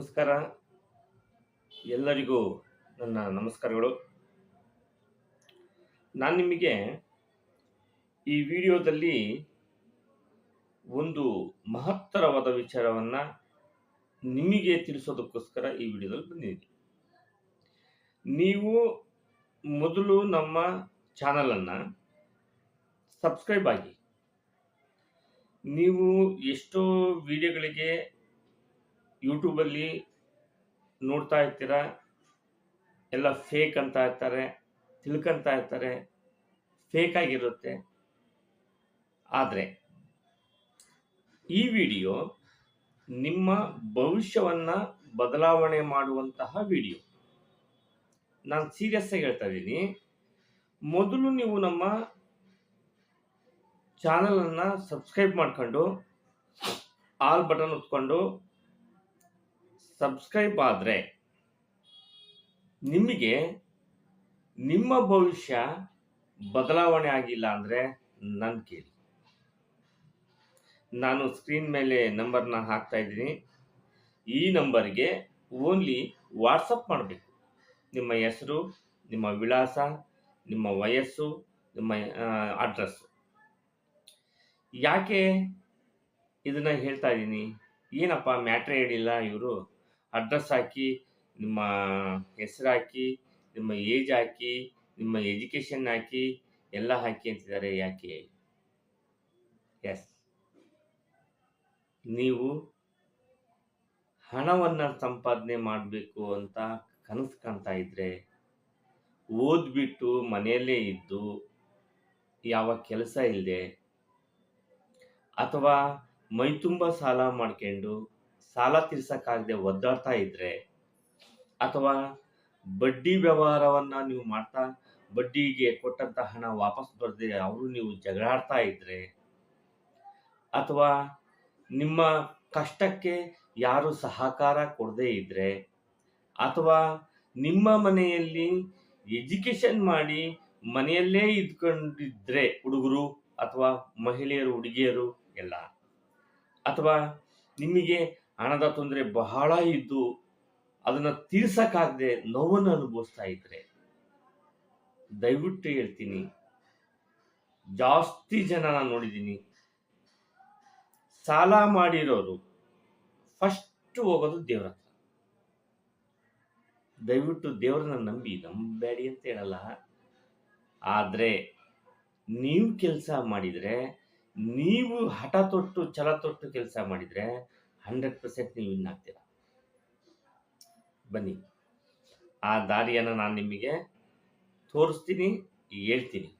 ನಮಸ್ಕಾರ. ಎಲ್ಲರಿಗೂ ನನ್ನ ನಮಸ್ಕಾರಗಳು. ನಾನು ನಿಮಗೆ ಈ ವಿಡಿಯೋದಲ್ಲಿ ಒಂದು ಮಹತ್ತರವಾದ ವಿಚಾರವನ್ನು ನಿಮಗೆ ತಿಳಿಸೋದಕ್ಕೋಸ್ಕರ ಈ ವಿಡಿಯೋದಲ್ಲಿ ಬಂದಿದ್ದೀನಿ. ನೀವು ಮೊದಲು ನಮ್ಮ ಚಾನಲನ್ನು ಸಬ್ಸ್ಕ್ರೈಬ್ ಆಗಿ. ನೀವು ಎಷ್ಟೋ ವಿಡಿಯೋಗಳಿಗೆ ಯೂಟ್ಯೂಬಲ್ಲಿ ನೋಡ್ತಾ ಇರ್ತೀರ? ಎಲ್ಲ ಫೇಕ್ ಅಂತ ಇರ್ತಾರೆ, ತಿಳ್ಕೊಂತ ಇರ್ತಾರೆ ಫೇಕ್ ಆಗಿರುತ್ತೆ. ಆದರೆ, ಈ ವಿಡಿಯೋ ನಿಮ್ಮ ಭವಿಷ್ಯವನ್ನು ಬದಲಾವಣೆ ಮಾಡುವಂತಹ ವಿಡಿಯೋ. ನಾನು ಸೀರಿಯಸ್ ಆಗಿ ಹೇಳ್ತಾ ಇದ್ದೀನಿ. ಮೊದಲು ನೀವು ನಮ್ಮ ಚಾನಲನ್ನು ಸಬ್ಸ್ಕ್ರೈಬ್ ಮಾಡ್ಕೊಂಡು, ಆಲ್ ಬಟನ್ ಒತ್ಕೊಂಡು ಸಬ್ಸ್ಕ್ರೈಬ್ ಆದರೆ ನಿಮಗೆ ನಿಮ್ಮ ಭವಿಷ್ಯ ಬದಲಾವಣೆ ಆಗಿಲ್ಲ ಅಂದರೆ ನನ್ನ ಕೇಳಿ. ನಾನು ಸ್ಕ್ರೀನ್ ಮೇಲೆ ನಂಬರ್ನ ಹಾಕ್ತಾ ಇದ್ದೀನಿ. ಈ ನಂಬರ್ಗೆ ಓನ್ಲಿ ವಾಟ್ಸಪ್ ಮಾಡಬೇಕು. ನಿಮ್ಮ ಹೆಸರು, ನಿಮ್ಮ ವಿಳಾಸ, ನಿಮ್ಮ ವಯಸ್ಸು, ನಿಮ್ಮ ಅಡ್ರೆಸ್ಸು ಯಾಕೆ ಇದನ್ನು ಹೇಳ್ತಾ ಇದ್ದೀನಿ? ಏನಪ್ಪ ಮ್ಯಾಟ್ರೇ ಹೇಳಿಲ್ಲ ಇವರು? ಅಡ್ರೆಸ್ ಹಾಕಿ, ನಿಮ್ಮ ಹೆಸರು ಹಾಕಿ, ನಿಮ್ಮ ಏಜ್ ಹಾಕಿ, ನಿಮ್ಮ ಎಜುಕೇಷನ್ ಹಾಕಿ, ಎಲ್ಲ ಹಾಕಿ ಅಂತಿದ್ದಾರೆ ಯಾಕೆ? ಎಸ್. ನೀವು ಹಣವನ್ನು ಸಂಪಾದನೆ ಮಾಡಬೇಕು ಅಂತ ಕನಸು ಕಾಣ್ತಾ ಇದ್ರೆ, ಓದ್ಬಿಟ್ಟು ಮನೆಯಲ್ಲೇ ಇದ್ದು ಯಾವ ಕೆಲಸ ಇಲ್ಲದೆ ಅಥವಾ ಮೈ ತುಂಬ ಸಾಲ ಮಾಡ್ಕೊಂಡು ಸಾಲ ತೀರ್ಸಕ್ಕಾಗದೆ ಒದ್ದಾಡ್ತಾ ಇದ್ರೆ ಅಥವಾ ಬಡ್ಡಿ ವ್ಯವಹಾರವನ್ನು ನೀವು ಮಾಡ್ತಾ, ಬಡ್ಡಿಗೆ ಕೊಟ್ಟಂತ ಹಣ ವಾಪಸ್ ಬರದೆ ಅವರು ನೀವು ಜಗಳಾಡ್ತಾ ಇದ್ರೆ ಅಥವಾ ನಿಮ್ಮ ಕಷ್ಟಕ್ಕೆ ಯಾರು ಸಹಕಾರ ಕೊಡದೇ ಇದ್ರೆ ಅಥವಾ ನಿಮ್ಮ ಮನೆಯಲ್ಲಿ ಎಜುಕೇಷನ್ ಮಾಡಿ ಮನೆಯಲ್ಲೇ ಇದ್ಕೊಂಡಿದ್ರೆ ಹುಡುಗರು ಅಥವಾ ಮಹಿಳೆಯರು, ಹುಡುಗಿಯರು ಎಲ್ಲ ಅಥವಾ ನಿಮಗೆ ಹಣದ ತೊಂದರೆ ಬಹಳ ಇದ್ದು ಅದನ್ನ ತೀರ್ಸಕ್ಕಾಗದೆ ನೋವನ್ನು ಅನುಭವಿಸ್ತಾ ಇದ್ರೆ ದಯವಿಟ್ಟು ಹೇಳ್ತೀನಿ, ಜಾಸ್ತಿ ಜನ ನಾನು ನೋಡಿದ್ದೀನಿ, ಸಾಲ ಮಾಡಿರೋರು ಫಸ್ಟ್ ಹೋಗೋದು ದೇವ್ರ ಹತ್ರ. ದಯವಿಟ್ಟು ದೇವ್ರನ್ನ ನಂಬಿ ನಂಬೇಡಿ ಅಂತ ಹೇಳಲ್ಲ. ಆದರೆ ನೀವು ಕೆಲಸ ಮಾಡಿದರೆ, ನೀವು ಹಠ ತೊಟ್ಟು, ಛಲ ತೊಟ್ಟು ಕೆಲಸ ಮಾಡಿದರೆ ಹಂಡ್ರೆಡ್ ಪರ್ಸೆಂಟ್ ನೀವು ವಿನ್ ಆಗ್ತೀರ. ಬನ್ನಿ. ಆ ದಾರಿಯನ್ನು ನಾನು ನಿಮಗೆ ತೋರಿಸ್ತೀನಿ, ಹೇಳ್ತೀನಿ.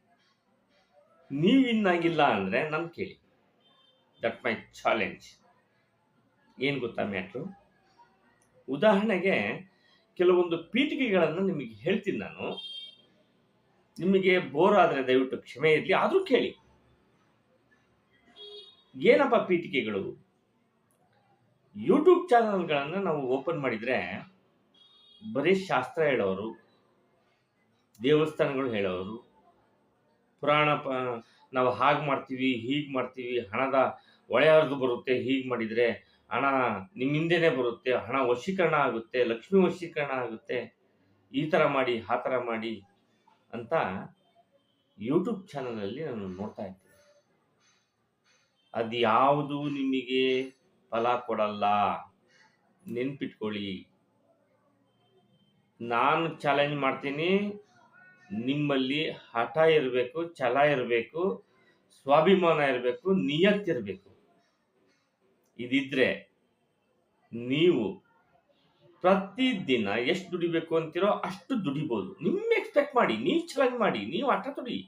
ನೀವು ವಿನ್ ಆಗಿಲ್ಲ ಅಂದರೆ ನಾನು ಕೇಳಿ. ದಟ್ ಮೈ ಚಾಲೆಂಜ್ ಏನು ಗೊತ್ತಾ ಮ್ಯಾಟ್ರು? ಉದಾಹರಣೆಗೆ ಕೆಲವೊಂದು ಪೀಠಿಕೆಗಳನ್ನು ನಿಮಗೆ ಹೇಳ್ತೀನಿ ನಾನು. ನಿಮಗೆ ಬೋರ್ ಆದರೆ ದಯವಿಟ್ಟು ಕ್ಷಮೆ ಇರಲಿ, ಆದರೂ ಕೇಳಿ. ಏನಪ್ಪ ಪೀಠಿಕೆಗಳು ಯೂಟ್ಯೂಬ್ ಚಾನಲ್ಗಳನ್ನು ನಾವು ಓಪನ್ ಮಾಡಿದರೆ ಬರೀ ಶಾಸ್ತ್ರ ಹೇಳೋರು, ದೇವಸ್ಥಾನಗಳು ಹೇಳೋರು, ಪುರಾಣ ಪ, ನಾವು ಹಾಗೆ ಮಾಡ್ತೀವಿ, ಹೀಗೆ ಮಾಡ್ತೀವಿ, ಹಣದ ಒಳೆ ಹರಿದು ಬರುತ್ತೆ, ಹೀಗೆ ಮಾಡಿದರೆ ಹಣ ನಿಮ್ಮ ಬರುತ್ತೆ, ಹಣ ವಶೀಕರಣ ಆಗುತ್ತೆ, ಲಕ್ಷ್ಮಿ ವಶೀಕರಣ ಆಗುತ್ತೆ, ಈ ಥರ ಮಾಡಿ, ಆ ಥರ ಮಾಡಿ ಅಂತ ಯೂಟ್ಯೂಬ್ ಚಾನಲಲ್ಲಿ ನಾನು ನೋಡ್ತಾ ಇರ್ತೀನಿ ಅದು ಯಾವುದು ನಿಮಗೆ ಫಲ ಕೊಡಲ್ಲ. ನೆನ್ಪಿಟ್ಕೊಳ್ಳಿ. ನಾನು ಚಾಲೆಂಜ್ ಮಾಡ್ತೀನಿ. ನಿಮ್ಮಲ್ಲಿ ಹಠ ಇರಬೇಕು, ಛಲ ಇರಬೇಕು, ಸ್ವಾಭಿಮಾನ ಇರಬೇಕು ನಿಯತ್ತಿರಬೇಕು ಇದಿದ್ರೆ ನೀವು ಪ್ರತಿದಿನ ಎಷ್ಟು ದುಡಿಬೇಕು ಅಂತೀರೋ ಅಷ್ಟು ದುಡಿಬೋದು. ನಿಮ್ಮ ಎಕ್ಸ್ಪೆಕ್ಟ್ ಮಾಡಿ, ನೀವು ಚಾಲೆಂಜ್ ಮಾಡಿ, ನೀವು ಹಠ ದುಡಿ.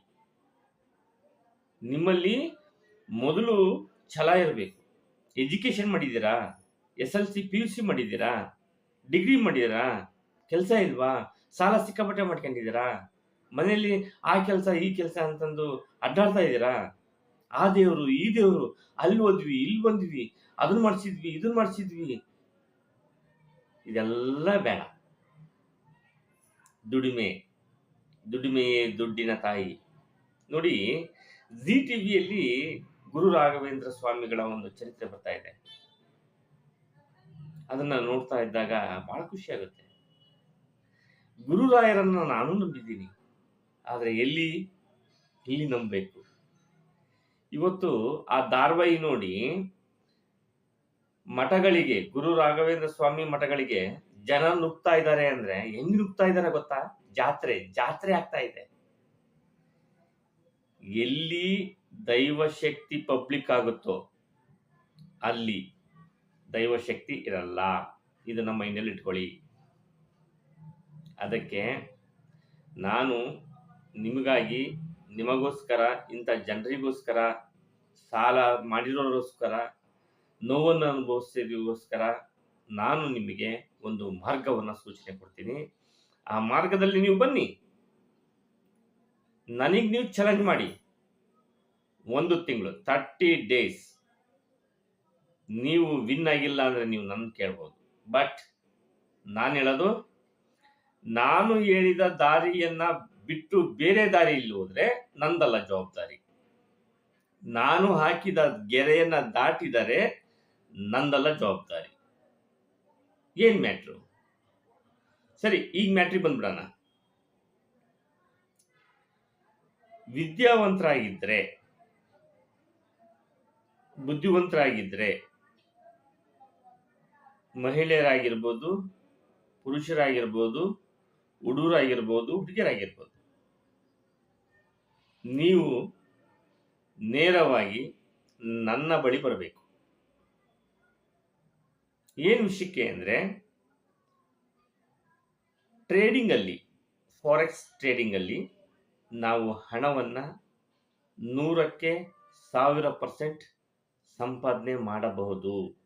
ನಿಮ್ಮಲ್ಲಿ ಮೊದಲು ಛಲ ಇರಬೇಕು. ಎಜುಕೇಷನ್ ಮಾಡಿದ್ದೀರಾ? S L C P U C ಮಾಡಿದ್ದೀರಾ? ಡಿಗ್ರಿ ಮಾಡಿದ್ದೀರಾ? ಕೆಲಸ ಇಲ್ವಾ? ಸಾಲ ಸಿಕ್ಕಾಪಟ್ಟೆ ಮಾಡ್ಕೊಂಡಿದ್ದೀರಾ? ಮನೆಯಲ್ಲಿ ಆ ಕೆಲಸ, ಈ ಕೆಲಸ ಅಂತಂದು ಅಡ್ಡಾಡ್ತಾ ಇದ್ದೀರಾ? ಆ ದೇವರು, ಈ ದೇವರು, ಅಲ್ಲಿ ಹೋದ್ವಿ, ಇಲ್ಲಿ ಬಂದ್ವಿ, ಅದನ್ನ ಮಾಡಿಸಿದ್ವಿ, ಇದನ್ನ ಮಾಡಿಸಿದ್ವಿ. ಇದೆಲ್ಲ ಬೇಡ. ದುಡಿಮೆ ದುಡಿಮೆಯೇ ದುಡ್ಡಿನ ತಾಯಿ. ನೋಡಿ ಜಿ ಟಿವಿಯಲ್ಲಿ ಗುರು ರಾಘವೇಂದ್ರ ಸ್ವಾಮಿಗಳ ಒಂದು ಚರಿತ್ರೆ ಬರ್ತಾ ಇದೆ. ಅದನ್ನ ನೋಡ್ತಾ ಇದ್ದಾಗ ಬಹಳ ಖುಷಿ ಆಗುತ್ತೆ. ಗುರುರಾಯರನ್ನ ನಾನು ನಂಬಿದ್ದೀನಿ. ಆದ್ರೆ ಎಲ್ಲಿ? ಇಲ್ಲಿ ನಂಬಬೇಕು. ಇವತ್ತು ಆ ಧಾರವಾಹಿ ನೋಡಿ ಮಠಗಳಿಗೆ, ಗುರು ರಾಘವೇಂದ್ರ ಸ್ವಾಮಿ ಮಠಗಳಿಗೆ ಜನ ನುಗ್ತಾ ಇದ್ದಾರೆ ಅಂದ್ರೆ ಹೆಂಗ್ ನುಗ್ತಾ ಇದ್ದಾರೆ ಗೊತ್ತಾ? ಜಾತ್ರೆ ಜಾತ್ರೆ ಆಗ್ತಾ ಇದೆ. ಎಲ್ಲಿ ದೈವಶಕ್ತಿ ಪಬ್ಲಿಕ್ ಆಗುತ್ತೋ? ಅಲ್ಲಿ ದೈವಶಕ್ತಿ ಇರಲ್ಲ. ಇದನ್ನ ಮೈಂಡಲ್ಲಿ ಇಟ್ಕೊಳ್ಳಿ. ಅದಕ್ಕೆ ನಾನು ನಿಮಗಾಗಿ ನಿಮಗೋಸ್ಕರ, ಇಂಥ ಜನರಿಗೋಸ್ಕರ, ಸಾಲ ಮಾಡಿರೋರಿಗೋಸ್ಕರ, ನೋವನ್ನು ಅನುಭವಿಸಿದಗೋಸ್ಕರ ನಾನು ನಿಮಗೆ ಒಂದು ಮಾರ್ಗವನ್ನು ಸೂಚನೆ ಕೊಡ್ತೀನಿ. ಆ ಮಾರ್ಗದಲ್ಲಿ ನೀವು ಬನ್ನಿ. ನನಗೆ ನೀವು ಚಾಲೆಂಜ್ ಮಾಡಿ. ಒಂದು ತಿಂಗಳು ತರ್ಟಿ ಡೇಸ್ ನೀವು ವಿನ್ ಆಗಿಲ್ಲ ಅಂದರೆ ನೀವು ನನ್ನ ಕೇಳ್ಬೋದು. ಬಟ್ ನಾನು ಹೇಳೋದು, ನಾನು ಹೇಳಿದ ದಾರಿಯನ್ನ ಬಿಟ್ಟು ಬೇರೆ ದಾರಿಯಲ್ಲಿ ಹೋದ್ರೆ ನಂದಲ್ಲ ಜವಾಬ್ದಾರಿ. ನಾನು ಹಾಕಿದ ಗೆರೆಯನ್ನ ದಾಟಿದರೆ ನಂದಲ್ಲ ಜವಾಬ್ದಾರಿ. ಏನ್ ಮ್ಯಾಟ್ರು? ಸರಿ, ಈಗ ಮ್ಯಾಟ್ರಿ ಬಂದ್ಬಿಡೋಣ. ವಿದ್ಯಾವಂತರಾಗಿದ್ರೆ ಬುದ್ಧಿವಂತರಾಗಿದ್ರೆ ಮಹಿಳೆಯರಾಗಿರ್ಬೋದು, ಪುರುಷರಾಗಿರ್ಬೋದು ಹುಡುಗರಾಗಿರ್ಬೋದು ಹುಡುಗಿಯರಾಗಿರ್ಬೋದು. ನೀವು ನೇರವಾಗಿ ನನ್ನ ಬಳಿ ಬರಬೇಕು. ಏನು ವಿಷಯಕ್ಕೆ ಅಂದರೆ, ಟ್ರೇಡಿಂಗಲ್ಲಿ, ಫಾರೆಕ್ಸ್ ಟ್ರೇಡಿಂಗಲ್ಲಿ ನಾವು ಹಣವನ್ನು ನೂರಕ್ಕೆ ಸಾವಿರ ಪರ್ಸೆಂಟ್ ಸಂಪಾದನೆ ಮಾಡಬಹುದು.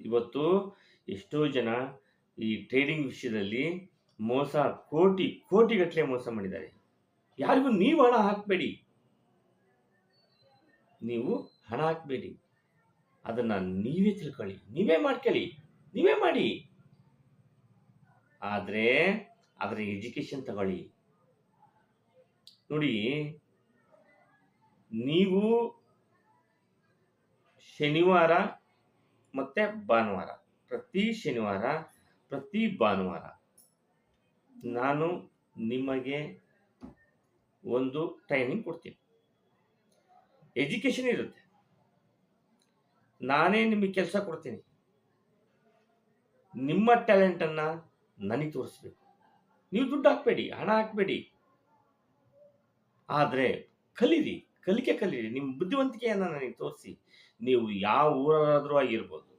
ಇವತ್ತು ಎಷ್ಟೋ ಜನ ಈ ಟ್ರೇಡಿಂಗ್ ವಿಷಯದಲ್ಲಿ ಮೋಸ, ಕೋಟಿ, ಕೋಟಿಗಟ್ಟಲೆ ಮೋಸ ಮಾಡಿದ್ದಾರೆ. ಯಾರಿಗೂ ನೀವು ಹಣ ಹಾಕಬೇಡಿ. ನೀವು ಹಣ ಹಾಕಬೇಡಿ. ಅದನ್ನ ನೀವೇ ತಿಳ್ಕೊಳ್ಳಿ. ನೀವೇ ಮಾಡ್ಕೊಳ್ಳಿ. ನೀವೇ ಮಾಡಿ. ಆದರೆ ಅದರ ಎಜುಕೇಶನ್ ತಗೊಳ್ಳಿ. ನೋಡಿ, ನೀವು ಶನಿವಾರ ಮತ್ತೆ ಭಾನುವಾರ. ಪ್ರತಿ ಶನಿವಾರ, ಪ್ರತಿ ಭಾನುವಾರ ನಾನು ನಿಮಗೆ ಒಂದು ಟ್ರೈನಿಂಗ್ ಕೊಡ್ತೀನಿ. ಎಜುಕೇಷನ್ ಇರುತ್ತೆ. ನಾನೇ ನಿಮಗೆ ಕೆಲಸ ಕೊಡ್ತೀನಿ. ನಿಮ್ಮ ಟ್ಯಾಲೆಂಟನ್ನು ನನಗೆ ತೋರಿಸ್ಬೇಕು. ನೀವು ದುಡ್ಡು ಹಾಕಬೇಡಿ, ಹಣ ಹಾಕಬೇಡಿ. ಆದರೆ ಕಲೀರಿ, ಕಲಿಕೆ ಕಲೀರಿ. ನಿಮ್ಮ ಬುದ್ಧಿವಂತಿಕೆಯನ್ನು ನನಗೆ ತೋರಿಸಿ. ನೀವು ಯಾವ ಊರಾದರೂ ಆಗಿರ್ಬೋದು,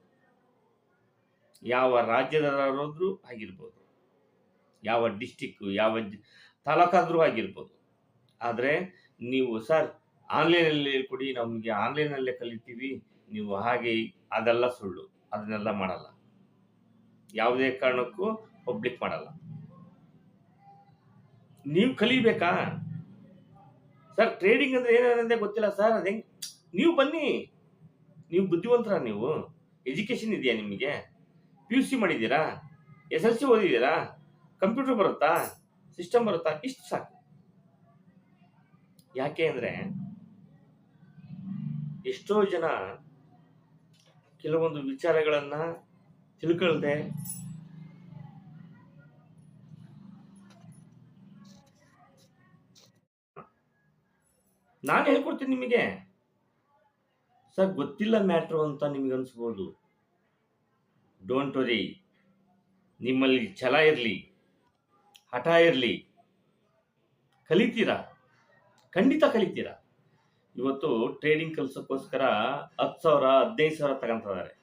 ಯಾವ ರಾಜ್ಯದಾದ್ರೂ ಆಗಿರ್ಬೋದು, ಯಾವ ಡಿಸ್ಟಿಕ್ಕು ಯಾವ ತಾಲೂಕಾದರೂ ಆಗಿರ್ಬೋದು. ಆದರೆ ನೀವು ಸರ್ ಆನ್ಲೈನಲ್ಲಿ ಕೊಡಿ, ನಮಗೆ ಆನ್ಲೈನಲ್ಲೇ ಕಲಿತೀವಿ, ನೀವು ಹಾಗೆ ಅದೆಲ್ಲ ಸುಳ್ಳು, ಅದನ್ನೆಲ್ಲ ಮಾಡಲ್ಲ. ಯಾವುದೇ ಕಾರಣಕ್ಕೂ ಪಬ್ಲಿಕ್ ಮಾಡಲ್ಲ. ನೀವು ಕಲಿಬೇಕಾ? ಸರ್ ಟ್ರೇಡಿಂಗ್ ಅಂದ್ರೆ ಏನಂದ್ರೆ ಗೊತ್ತಿಲ್ಲ ಸರ್ ಅದು ಹೆಂಗ್, ನೀವು ಬನ್ನಿ. ನೀವು ಬುದ್ಧಿವಂತರ ನೀವು. ಎಜುಕೇಶನ್ ಇದೆಯಾ ನಿಮಗೆ? ಪಿ ಯು ಸಿ ಮಾಡಿದ್ದೀರಾ? ಎಸ್ ಎಲ್ ಸಿ ಓದಿದ್ದೀರಾ? ಕಂಪ್ಯೂಟರ್ ಬರುತ್ತಾ? ಸಿಸ್ಟಮ್ ಬರುತ್ತಾ? ಇಷ್ಟು ಸಾಕು. ಯಾಕೆ ಅಂದರೆ ಎಷ್ಟೋ ಜನ ಕೆಲವೊಂದು ವಿಚಾರಗಳನ್ನು ತಿಳ್ಕೊಳ್ದೆ ನಾನು ಹೇಳ್ಕೊಡ್ತೀನಿ ನಿಮಗೆ. ಸರ್, ಗೊತ್ತಿಲ್ಲ ಮ್ಯಾಟ್ರು ಅಂತ ನಿಮ್ಗೆ ಅನ್ಸ್ಬೋದು. ಡೋಂಟ್ ವರಿ ನಿಮ್ಮಲ್ಲಿ ಛಲ ಇರಲಿ, ಹಠ ಇರಲಿ. ಕಲಿತೀರಾ? ಖಂಡಿತ ಕಲಿತೀರಾ? ಇವತ್ತು ಟ್ರೇಡಿಂಗ್ ಕಲ್ಸೋಕ್ಕೋಸ್ಕರ ಹತ್ತು ಸಾವಿರ, ಹದಿನೈದು ಸಾವಿರ ತಗೊಂತಿದ್ದಾರೆ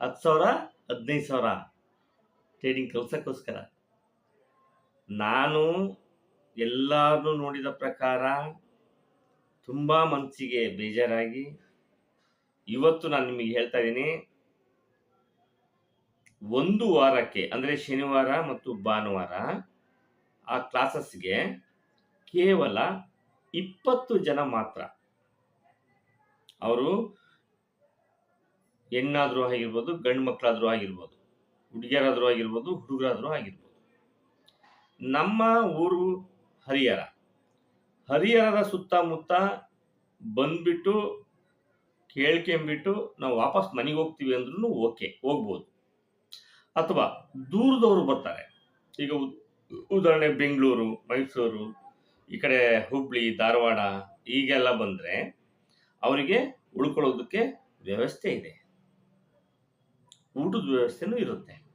ಹತ್ತು ಸಾವಿರ, ಹದಿನೈದು ಸಾವಿರ ಟ್ರೇಡಿಂಗ್ ಕಲಿಸೋಕ್ಕೋಸ್ಕರ. ನಾನು ಎಲ್ಲರೂ ನೋಡಿದ ಪ್ರಕಾರ ತುಂಬ ಮನಸ್ಸಿಗೆ ಬೇಜಾರಾಗಿ ಇವತ್ತು ನಾನು ನಿಮಗೆ ಹೇಳ್ತಾ ಇದ್ದೀನಿ. ಒಂದು ವಾರಕ್ಕೆ, ಅಂದರೆ ಶನಿವಾರ ಮತ್ತು ಭಾನುವಾರ, ಆ ಕ್ಲಾಸಸ್ಗೆ ಕೇವಲ ಇಪ್ಪತ್ತು ಜನ ಮಾತ್ರ. ಅವರು ಹೆಣ್ಣಾದರೂ ಆಗಿರ್ಬೋದು, ಗಂಡು ಮಕ್ಕಳಾದರೂ ಆಗಿರ್ಬೋದು, ಹುಡುಗಿಯರಾದರೂ ಆಗಿರ್ಬೋದು, ಹುಡುಗರಾದರೂ ಆಗಿರ್ಬೋದು. ನಮ್ಮ ಊರು ಹರಿಹರ. ಹರಿಹರದ ಸುತ್ತಮುತ್ತ ಬಂದ್ಬಿಟ್ಟು ಕೇಳ್ಕೊಂಬಿಟ್ಟು ನಾವು ವಾಪಸ್ ಮನೆಗೆ ಹೋಗ್ತೀವಿ ಅಂದ್ರೂ ಓಕೆ, ಹೋಗ್ಬೋದು. ಅಥವಾ ದೂರದವರು ಬರ್ತಾರೆ. ಈಗ ಉದ್- ಉದಾಹರಣೆ ಬೆಂಗಳೂರು, ಮೈಸೂರು, ಈ ಕಡೆ ಹುಬ್ಳಿ, ಧಾರವಾಡ ಈಗೆಲ್ಲ ಬಂದರೆ ಅವರಿಗೆ ಉಳ್ಕೊಳ್ಳೋದಕ್ಕೆ ವ್ಯವಸ್ಥೆ ಇದೆ. ಊಟದ ವ್ಯವಸ್ಥೆನೂ ಇರುತ್ತೆ.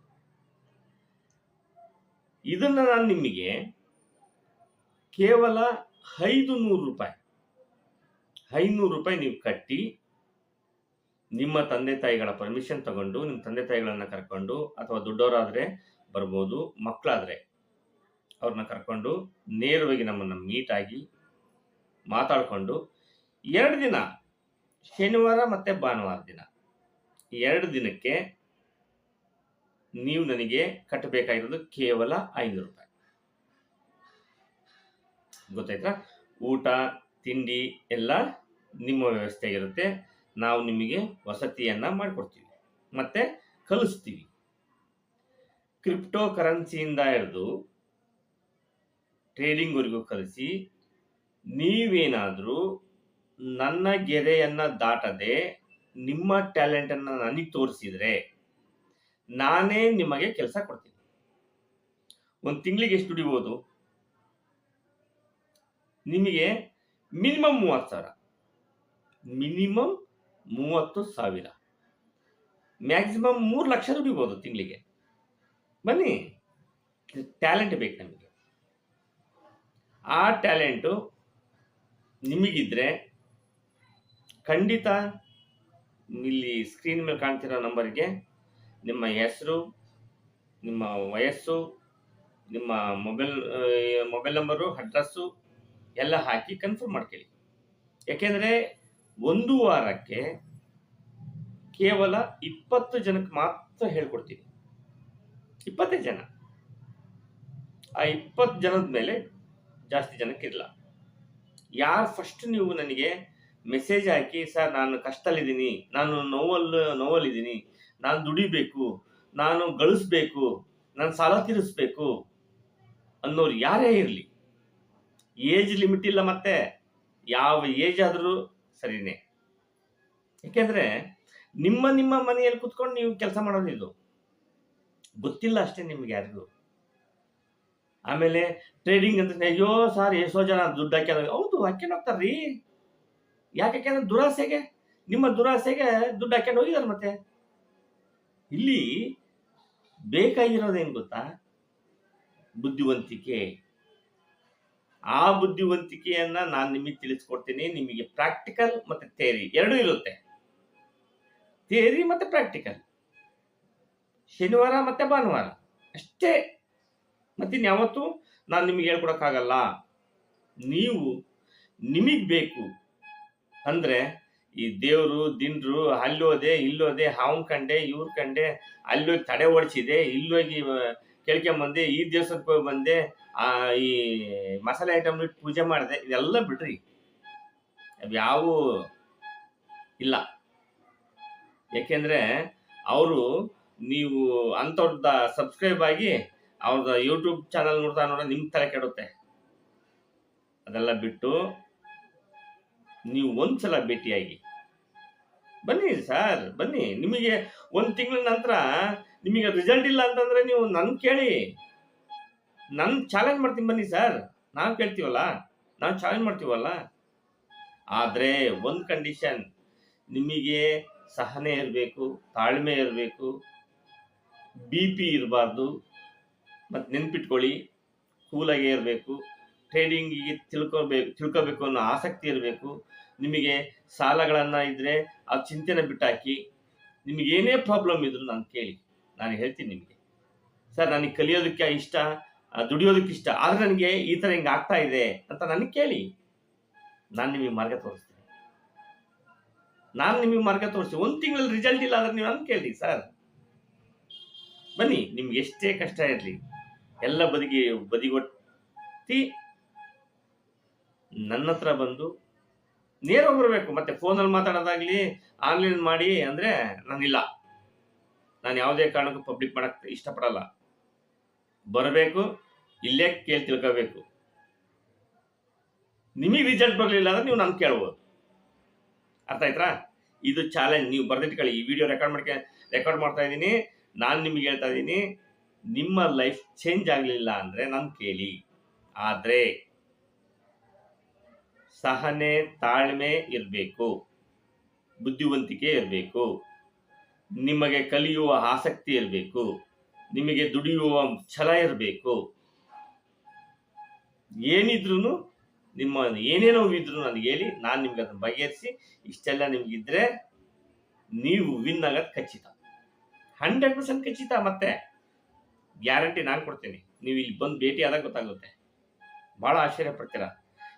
ಇದನ್ನು ನಾನು ನಿಮಗೆ ಕೇವಲ ಐದು ನೂರು ರೂಪಾಯಿ. ಐನೂರು ರೂಪಾಯಿ ನೀವು ಕಟ್ಟಿ ನಿಮ್ಮ ತಂದೆ ತಾಯಿಗಳ ಪರ್ಮಿಷನ್ ತಗೊಂಡು, ನಿಮ್ಮ ತಂದೆ ತಾಯಿಗಳನ್ನ ಕರ್ಕೊಂಡು ಅಥವಾ ದೊಡ್ಡವರಾದರೆ ಬರ್ಬೋದು, ಮಕ್ಕಳಾದರೆ ಅವ್ರನ್ನ ಕರ್ಕೊಂಡು ನೇರವಾಗಿ ನಮ್ಮನ್ನು ಮೀಟ್ ಆಗಿ ಮಾತಾಡಿಕೊಂಡು ಎರಡು ದಿನ, ಶನಿವಾರ ಮತ್ತು ಭಾನುವಾರ ದಿನ. ಎರಡು ದಿನಕ್ಕೆ ನೀವು ನನಗೆ ಕಟ್ಟಬೇಕಾಗಿರೋದು ಕೇವಲ ಐನೂರು ರೂಪಾಯಿ. ಗೊತ್ತಾಯ್ತಾ? ಊಟ, ತಿಂಡಿ ಎಲ್ಲ ನಿಮ್ಮ ವ್ಯವಸ್ಥೆ ಇರುತ್ತೆ ನಾವು ನಿಮಗೆ ವಸತಿಯನ್ನು ಮಾಡಿಕೊಡ್ತೀವಿ. ಮತ್ತು ಕಲಿಸ್ತೀವಿ. ಕ್ರಿಪ್ಟೋ ಕರೆನ್ಸಿಯಿಂದ ಹಿಡಿದು ಟ್ರೇಡಿಂಗ್ವರೆಗೂ ಕಲಿಸಿ ನೀವೇನಾದರೂ ನನ್ನ ಗೆರೆಯನ್ನು ದಾಟದೆ ನಿಮ್ಮ ಟ್ಯಾಲೆಂಟನ್ನು ನನಗೆ ತೋರಿಸಿದರೆ ನಾನೇ ನಿಮಗೆ ಕೆಲಸ ಕೊಡ್ತೀನಿ. ಒಂದು ತಿಂಗಳಿಗೆ ಎಷ್ಟು ದುಡಿಬೋದು? ನಿಮಗೆ ಮಿನಿಮಮ್ ಮೂವತ್ತು ಸಾವಿರ. ಮಿನಿಮಮ್ ಮೂವತ್ತು ಸಾವಿರ. ಮ್ಯಾಕ್ಸಿಮಮ್ ಮೂರು ಲಕ್ಷ ದುಡಿಬೋದು ತಿಂಗಳಿಗೆ. ಬನ್ನಿ. ಟ್ಯಾಲೆಂಟ್ ಬೇಕು ನಮಗೆ. ಆ ಟ್ಯಾಲೆಂಟು ನಿಮಗಿದ್ರೆ ಖಂಡಿತ ಇಲ್ಲಿ ಸ್ಕ್ರೀನ್ ಮೇಲೆ ಕಾಣ್ತಿರೋ ನಂಬರ್ಗೆ ನಿಮ್ಮ ಹೆಸರು, ನಿಮ್ಮ ವಯಸ್ಸು, ನಿಮ್ಮ ಮೊಬೈಲ್ ಮೊಬೈಲ್ ನಂಬರು, ಅಡ್ರೆಸ್ಸು ಎಲ್ಲ ಹಾಕಿ ಕನ್ಫರ್ಮ್ ಮಾಡ್ಕೊಳ್ಳಿ. ಯಾಕೆಂದರೆ ಒಂದು ವಾರಕ್ಕೆ ಕೇವಲ ಇಪ್ಪತ್ತು ಜನಕ್ಕೆ ಮಾತ್ರ ಹೇಳ್ಕೊಡ್ತೀನಿ. ಇಪ್ಪತ್ತೈದು ಜನ. ಆ ಇಪ್ಪತ್ತು ಜನದ ಮೇಲೆ ಜಾಸ್ತಿ ಜನಕ್ಕೆ ಇರಲ್ಲ. ಯಾರು ಫಸ್ಟ್ ನೀವು ನನಗೆ ಮೆಸೇಜ್ ಹಾಕಿ, ಸರ್, ನಾನು ಕಷ್ಟದಲ್ಲಿದ್ದೀನಿ, ನಾನು ನೋವಲ್ಲಿ, ನೋವಲ್ಲಿದ್ದೀನಿ, ನಾನು ದುಡಿಬೇಕು, ನಾನು ಗಳಿಸ್ಬೇಕು, ನಾನು ಸಾಲ ತೀರಿಸ್ಬೇಕು ಅನ್ನೋರು ಯಾರೇ ಇರಲಿ. ಏಜ್ ಲಿಮಿಟ್ ಇಲ್ಲ ಮತ್ತೆ ಯಾವ ಏಜ್ ಆದರೂ ಸರಿನೇ. ಯಾಕೆಂದರೆ ನಿಮ್ಮ ನಿಮ್ಮ ಮನೆಯಲ್ಲಿ ಕುತ್ಕೊಂಡು ನೀವು ಕೆಲಸ ಮಾಡೋದು ಇದು. ಗೊತ್ತಿಲ್ಲ ಅಷ್ಟೇ ನಿಮ್ಗೆ ಯಾರಿಗೂ. ಆಮೇಲೆ ಟ್ರೇಡಿಂಗ್ ಅಂತ ಅಯ್ಯೋ ಸರ್, ಎಷ್ಟೋ ಜನ ದುಡ್ಡು ಹಾಕ್ಯಾರ ಹೌದು, ಹಾಕ್ಯಂಡು ಹೋಗ್ತಾರ್ರಿ. ಯಾಕೆ ಯಾಕೆಂದ್ರೆ ದುರಾಸೆಗೆ, ನಿಮ್ಮ ದುರಾಸೆಗೆ ದುಡ್ಡು ಹಾಕ್ಯಂಡು ಹೋಗಿದಾರೆ ಮತ್ತೆ. ಇಲ್ಲಿ ಬೇಕಾಗಿರೋದೇನು ಗೊತ್ತಾ? ಬುದ್ಧಿವಂತಿಕೆ. ಆ ಬುದ್ಧಿವಂತಿಕೆಯನ್ನ ನಾನು ನಿಮಗೆ ತಿಳಿಸ್ಕೊಡ್ತೀನಿ, ನಿಮಗೆ ಪ್ರಾಕ್ಟಿಕಲ್ ಮತ್ತೆ ಥೇರಿ ಎರಡೂ ಇರುತ್ತೆ. ಥೇರಿ ಮತ್ತೆ ಪ್ರಾಕ್ಟಿಕಲ್ ಶನಿವಾರ ಮತ್ತೆ ಭಾನುವಾರ. ಅಷ್ಟೇ. ಮತ್ತಿನ್ಯಾವತ್ತೂ ನಾನು ನಿಮಗೆ ಹೇಳ್ಕೊಡಕ್ಕಾಗಲ್ಲ. ನೀವು ನಿಮಗೆ ಬೇಕು ಅಂದರೆ ಈ ದೇವರು ದಿನರು ಅಲ್ಲೋದೆ, ಇಲ್ಲೋದೆ, ಹಾವನ್ ಕಂಡೆ, ಇವ್ರ ಕಂಡೆ, ಅಲ್ಲೋಗಿ ತಡೆ ಓಡಿಸಿದೆ ಇಲ್ಲೋಗಿ ಕೇಳ್ಕೊಂಬಂದೆ, ಈ ದೇವಸ್ಥಾನಕ್ಕೆ ಹೋಗಿ ಬಂದೆ, ಆ, ಈ ಮಸಾಲೆ ಐಟಮ್ ಇಟ್ಟು ಪೂಜೆ ಮಾಡಿದೆ, ಇದೆಲ್ಲ ಬಿಡ್ರಿ ಯಾವ ಇಲ್ಲ. ಯಾಕೆಂದ್ರೆ ಅವರು ನೀವು ಅಂಥವ್ರದ ಸಬ್ಸ್ಕ್ರೈಬ್ ಆಗಿ ಅವ್ರದ್ದು ಯೂಟ್ಯೂಬ್ ಚಾನಲ್ ನೋಡ್ತಾ ನೋಡ ನಿಮ್ಮ ತಲೆ ಕೆಡುತ್ತೆ. ಅದೆಲ್ಲ ಬಿಟ್ಟು ನೀವು ಒಂದ್ಸಲ ಭೇಟಿಯಾಗಿ. ಬನ್ನಿ ಸರ್, ಬನ್ನಿ. ನಿಮಗೆ ಒಂದು ತಿಂಗಳ ನಂತರ ನಿಮಗೆ ರಿಸಲ್ಟ್ ಇಲ್ಲ ಅಂತಂದ್ರೆ ನೀವು ನನ್ ಕೇಳಿ. ನನ್ ಚಾಲೆಂಜ್ ಮಾಡ್ತೀನಿ ಬನ್ನಿ ಸರ್ ನಾವು ಕೇಳ್ತೀವಲ್ಲ? ನಾವು ಚಾಲೆಂಜ್ ಮಾಡ್ತೀವಲ್ಲ? ಆದರೆ ಒಂದು ಕಂಡೀಷನ್ ನಿಮಗೆ ಸಹನೆ ಇರಬೇಕು, ತಾಳ್ಮೆ ಇರಬೇಕು ಬಿ ಪಿ ಇರಬಾರ್ದು. ಮತ್ತು ನೆನ್ಪಿಟ್ಕೊಳ್ಳಿ, ಕೂಲಾಗೇ ಇರಬೇಕು ಟ್ರೇಡಿಂಗಿಗೆ ತಿಳ್ಕೊಬೇಕು ತಿಳ್ಕೊಬೇಕು ಅನ್ನೋ ಆಸಕ್ತಿ ಇರಬೇಕು. ನಿಮಗೆ ಸಾಲಗಳನ್ನು ಇದ್ದರೆ ಆ ಚಿಂತೆನ ಬಿಟ್ಟಾಕಿ, ನಿಮಗೇನೇ ಪ್ರಾಬ್ಲಮ್ ಇದ್ರು ನಾನು ಕೇಳಿ. ನಾನು ಹೇಳ್ತೀನಿ ನಿಮಗೆ. ಸರ್, ನನಗೆ ಕಲಿಯೋದಕ್ಕೆ ಇಷ್ಟ ದುಡಿಯೋದಕ್ಕೆ ಇಷ್ಟ, ಆದರೆ ನನಗೆ ಈ ಥರ ಹಿಂಗೆ ಆಗ್ತಾ ಇದೆ ಅಂತ ನನಗೆ ಕೇಳಿ. ನಾನು ನಿಮಗೆ ಮಾರ್ಗ ತೋರಿಸ್ತೀನಿ. ನಾನು ನಿಮಗೆ ಮಾರ್ಗ ತೋರಿಸ್ತೀನಿ. ಒಂದು ತಿಂಗಳಲ್ಲಿ ರಿಸಲ್ಟ್ ಇಲ್ಲ ಆದರೆ ನೀವು ನಾನು ಕೇಳಿ ಸರ್. ಬನ್ನಿ, ನಿಮ್ಗೆ ಎಷ್ಟೇ ಕಷ್ಟ ಇರಲಿ, ಎಲ್ಲ ಬದಿಗೆ ಬದಿಗೊಟ್ಟಿ ನನ್ನ ಹತ್ರ ಬಂದು ನೇರ ಬರಬೇಕು. ಮತ್ತೆ ಫೋನಲ್ಲಿ ಮಾತಾಡೋದಾಗ್ಲಿ ಆನ್ಲೈನ್ ಮಾಡಿ ಅಂದ್ರೆ ನಾನಿಲ್ಲ. ನಾನು ಯಾವುದೇ ಕಾರಣಕ್ಕೂ ಪಬ್ಲಿಕ್ ಮಾಡಕ್ ಇಷ್ಟಪಡಲ್ಲ. ಬರಬೇಕು, ಇಲ್ಲೇ ಕೇಳಿ ತಿಳ್ಕೋಬೇಕು. ನಿಮಗೆ ರಿಸಲ್ಟ್ ಬರಲಿಲ್ಲ ಅಂದ್ರೆ ನೀವು ನಾನು ಕೇಳ್ಬೋದು. ಅರ್ಥ ಆಯ್ತಾ? ಇದು ಚಾಲೆಂಜ್ ನೀವು ಬರ್ದಿಟ್ಕೊಳ್ಳಿ ಈ ವಿಡಿಯೋ ರೆಕಾರ್ಡ್ ಮಾಡ್ಕೆ ರೆಕಾರ್ಡ್ ಮಾಡ್ತಾ ಇದ್ದೀನಿ. ನಾನು ನಿಮಗೆ ಹೇಳ್ತಾ ಇದ್ದೀನಿ, ನಿಮ್ಮ ಲೈಫ್ ಚೇಂಜ್ ಆಗಲಿಲ್ಲ ಅಂದರೆ ನಾನು ಕೇಳಿ. ಆದರೆ, ಸಹನೆ ತಾಳ್ಮೆ ಇರಬೇಕು. ಬುದ್ಧಿವಂತಿಕೆ ಇರಬೇಕು. ನಿಮಗೆ ಕಲಿಯುವ ಆಸಕ್ತಿ ಇರಬೇಕು ನಿಮಗೆ ದುಡಿಯುವ ಛಲ ಇರಬೇಕು ಏನಿದ್ರು ನಿಮ್ಮ, ಏನೇನೋ ಇದ್ರು ನನಗೆ ಹೇಳಿ, ನಾನು ನಿಮ್ಗೆ ಅದನ್ನು ಬಗೆಹರಿಸಿ, ಇಷ್ಟೆಲ್ಲ ನಿಮ್ಗಿದ್ರೆ ನೀವು ವಿನ್ ಆಗೋದು ಖಚಿತ. ಹಂಡ್ರೆಡ್ ಪರ್ಸೆಂಟ್ ಖಚಿತ ಮತ್ತೆ ಗ್ಯಾರಂಟಿ ನಾನು ಕೊಡ್ತೀನಿ. ನೀವು ಇಲ್ಲಿ ಬಂದು ಭೇಟಿ ಆದಾಗ ಗೊತ್ತಾಗುತ್ತೆ. ಭಾಳ ಆಶ್ಚರ್ಯ ಪಡ್ತೀರಾ?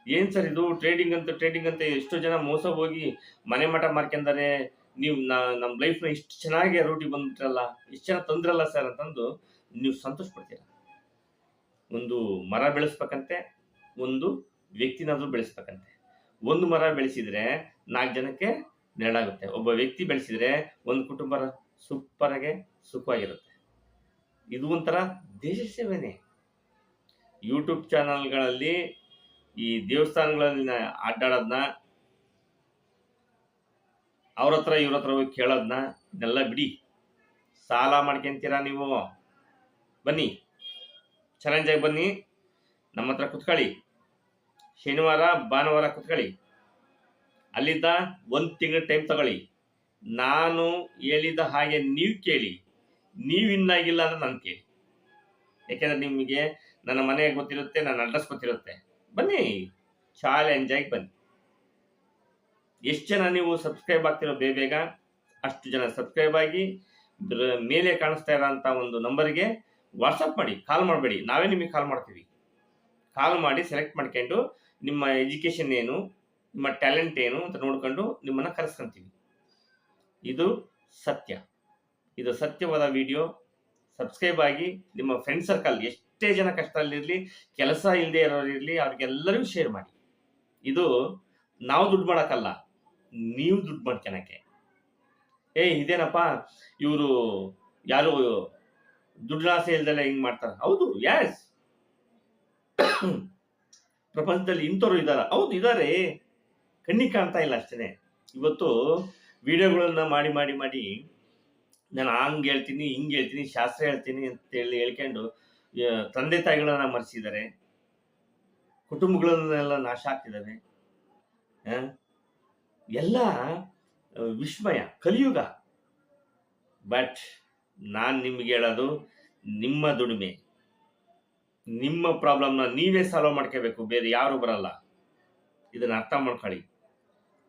ಏನು ಸರ್ ಇದು ಟ್ರೇಡಿಂಗ್ ಅಂತ ಟ್ರೇಡಿಂಗ್ ಅಂತ ಎಷ್ಟೋ ಜನ ಮೋಸ ಹೋಗಿ ಮನೆ ಮಠ ಮಾರ್ಕೊಂಡಾರೆ ನೀವು ನಮ್ಮ ನಮ್ಮ ಲೈಫ್ನ ಇಷ್ಟು ಚೆನ್ನಾಗಿ ರೂಟಿ ಬಂದ್ಬಿಟ್ರಲ್ಲ, ಇಷ್ಟು ಚೆನ್ನಾಗಿ ತಂದ್ರಲ್ಲ ಸರ್ ಅಂತಂದು ನೀವು ಸಂತೋಷ ಪಡ್ತೀರ ಒಂದು ಮರ ಬೆಳೆಸ್ಬೇಕಂತೆ, ಒಂದು ವ್ಯಕ್ತಿನಾದ್ರೂ ಬೆಳೆಸ್ಬೇಕಂತೆ. ಒಂದು ಮರ ಬೆಳೆಸಿದ್ರೆ ನಾಲ್ಕು ಜನಕ್ಕೆ ನೆರಳಾಗುತ್ತೆ. ಒಬ್ಬ ವ್ಯಕ್ತಿ ಬೆಳೆಸಿದ್ರೆ ಒಂದು ಕುಟುಂಬ ಸೂಪರಾಗೆ ಸುಖವಾಗಿರುತ್ತೆ. ಇದು ಒಂಥರ ದೇಶ ಸೇವೆನೇ. ಯೂಟ್ಯೂಬ್ ಚಾನಲ್ಗಳಲ್ಲಿ ಈ ದೇವಸ್ಥಾನಗಳಲ್ಲಿ ಅಡ್ಡಾಡೋದನ್ನ ಅವ್ರ ಹತ್ರ ಇವ್ರ ಹತ್ರ ಹೋಗಿ ಕೇಳೋದನ್ನ ಇದೆಲ್ಲ ಬಿಡಿ. ಸಾಲ ಮಾಡ್ಕೊಂತೀರಾ ನೀವು? ಬನ್ನಿ. ಚಾಲೆಂಜಾಗಿ ಬನ್ನಿ. ನಮ್ಮ ಹತ್ರ ಕುತ್ಕೊಳ್ಳಿ. ಶನಿವಾರ, ಭಾನುವಾರ ಕುತ್ಕೊಳ್ಳಿ. ಅಲ್ಲಿದ್ದ ಒಂದು ತಿಂಗಳ ಟೈಮ್ ತಗೊಳ್ಳಿ. ನಾನು ಹೇಳಿದ ಹಾಗೆ ನೀವು ಕೇಳಿ. ನೀವು ಇನ್ನಾಗಿಲ್ಲ ಅಂದ್ರೆ ನಾನು ಕೇಳಿ. ಯಾಕೆಂದ್ರೆ ನಿಮಗೆ ನನ್ನ ಮನೆ ಗೊತ್ತಿರುತ್ತೆ, ನನ್ನ ಅಡ್ರೆಸ್ ಗೊತ್ತಿರುತ್ತೆ. ಬನ್ನಿ. ಚಾಲೆಂಜ್ ಆಗಿ ಬನ್ನಿ. ಎಷ್ಟು ಜನ ನೀವು ಸಬ್ಸ್ಕ್ರೈಬ್ ಆಗ್ತಿರೋ ಬೇಗ ಬೇಗ ಅಷ್ಟು ಜನ ಸಬ್ಸ್ಕ್ರೈಬ್ ಆಗಿ ಮೇಲೆ ಕಾಣಿಸ್ತಾ ಇರೋಂಥ ಒಂದು ನಂಬರ್ಗೆ ವಾಟ್ಸಪ್ ಮಾಡಿ ಕಾಲ್ ಮಾಡಬೇಡಿ. ನಾವೇ ನಿಮಗೆ ಕಾಲ್ ಮಾಡ್ತೀವಿ. ಕಾಲ್ ಮಾಡಿ ಸೆಲೆಕ್ಟ್ ಮಾಡ್ಕೊಂಡು ನಿಮ್ಮ ಎಜುಕೇಷನ್ ಏನು, ನಿಮ್ಮ ಟ್ಯಾಲೆಂಟ್ ಏನು ಅಂತ ನೋಡ್ಕೊಂಡು ನಿಮ್ಮನ್ನು ಕರೆಸ್ಕೊಂತೀವಿ. ಇದು ಸತ್ಯ. ಇದು ಸತ್ಯವಾದ ವಿಡಿಯೋ ಸಬ್ಸ್ಕ್ರೈಬ್ ಆಗಿ ನಿಮ್ಮ ಫ್ರೆಂಡ್ ಸರ್ಕಲ್ ಎಷ್ಟೇ ಜನ ಕಷ್ಟದಲ್ಲಿರಲಿ ಕೆಲಸ ಇಲ್ಲದೆ ಇರೋರಿರಲಿ ಅವ್ರಿಗೆಲ್ಲರಿಗೂ ಶೇರ್ ಮಾಡಿ. ಇದು ನಾವು ದುಡ್ಡು ಮಾಡೋಕ್ಕಲ್ಲ. ನೀವು ದುಡ್ಡು ಮಾಡ್ಕೊಳಕ್ಕೆ ಏ ಇದೇನಪ್ಪ ಇವರು ಯಾರು ದುಡ್ಡಾಸೆ ಇಲ್ದಲ್ಲ ಹಿಂಗೆ ಮಾಡ್ತಾರೆ. ಹೌದು ಯಾಸ್ ಪ್ರಪಂಚದಲ್ಲಿ ಇಂಥವ್ರು ಇದ್ದಾರೆ ಹೌದು ಇದ್ದಾರೆ ಕಣ್ಣಿಗೆ ಕಾಣ್ತಾ ಇಲ್ಲ ಅಷ್ಟೇ ಇವತ್ತು ವಿಡಿಯೋಗಳನ್ನ ಮಾಡಿ ಮಾಡಿ ಮಾಡಿ ನಾನು ಹಂಗೆ ಹೇಳ್ತೀನಿ ಹಿಂಗೆ ಹೇಳ್ತೀನಿ ಶಾಸ್ತ್ರ ಹೇಳ್ತೀನಿ ಅಂತೇಳಿ ಹೇಳ್ಕೊಂಡು ತಂದೆ ತಾಯಿಗಳನ್ನ ಮರೆಸಿದ್ದಾರೆ. ಕುಟುಂಬಗಳನ್ನೆಲ್ಲ ನಾಶ ಆಗ್ತಿದ್ದಾರೆ ಆ, ಎಲ್ಲ ವಿಸ್ಮಯ, ಕಲಿಯುಗ. ಬಟ್ ನಾನು ನಿಮ್ಗೆ ಹೇಳೋದು, ನಿಮ್ಮ ದುಡಿಮೆ. ನಿಮ್ಮ ಪ್ರಾಬ್ಲಮ್ನ ನೀವೇ ಸಾಲ್ವ್ ಮಾಡ್ಕೋಬೇಕು, ಬೇರೆ ಯಾರು ಬರಲ್ಲ. ಇದನ್ನು ಅರ್ಥ ಮಾಡ್ಕೊಳ್ಳಿ.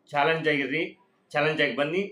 ಚಾಲೆಂಜ್ ಆಗಿರ್ರಿ ಚಾಲೆಂಜ್ ಆಗಿ ಬನ್ನಿ.